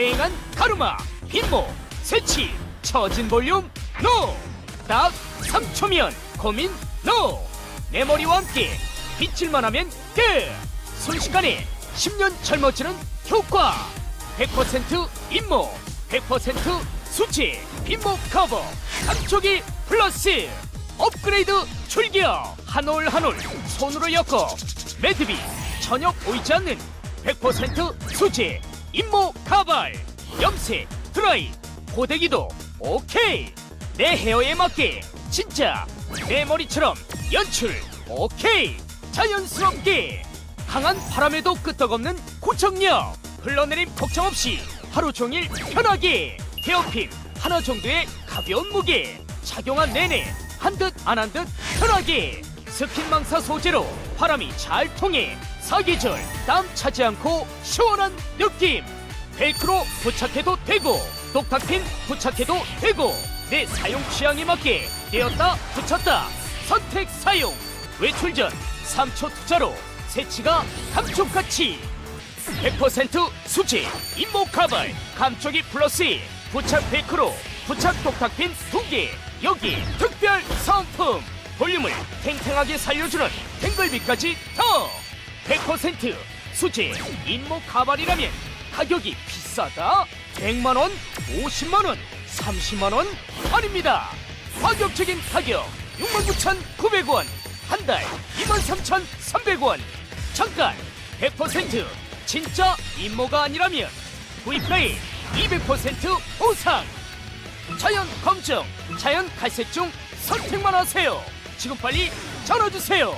휑한 가르마 빈모 새치 처진 볼륨 노딱 3초면 고민 노내 머리와 함께 빗질만 하면 끝 순식간에 10년 젊어지는 효과. 100% 인모 100% 수치 빈모 커버 감촉이 플러스. 업그레이드 출격. 한 올 한 올 손으로 엮어 매듭이 전혀 보이지 않는 100% 수지 인모 가발 염색 드라이 고데기도 오케이. 내 헤어에 맞게 진짜 내 머리처럼 연출 오케이. 자연스럽게 강한 바람에도 끄떡없는 고착력 흘러내림 걱정 없이 하루 종일 편하게 헤어핀 하나 정도의 가벼운 무게. 착용한 내내 한 듯 안 한 듯 편하게 스킨망사 소재로 바람이 잘 통해 사계절 땀 차지 않고 시원한 느낌. 벨크로 부착해도 되고 똑딱핀 부착해도 되고 내 사용 취향에 맞게 떼었다 붙였다. 선택 사용. 외출 전 3초 투자로 새치가 감촉같이. 100% 수지 인모 가발 감촉이 플러스. 부착 베이크로 부착 똑딱핀 두개. 여기 특별 상품. 볼륨을 탱탱하게 살려주는 탱글비까지 더 100% 수지 인모 가발이라면 가격이 비싸다. 100만원 50만원 30만원 아닙니다. 파격적인 가격 69,900원. 한 달 23,300원. 잠깐 100% 진짜 임모가 아니라면 구입가에 200% 보상. 자연 검증 자연 갈색 중 선택만 하세요. 지금 빨리 전화주세요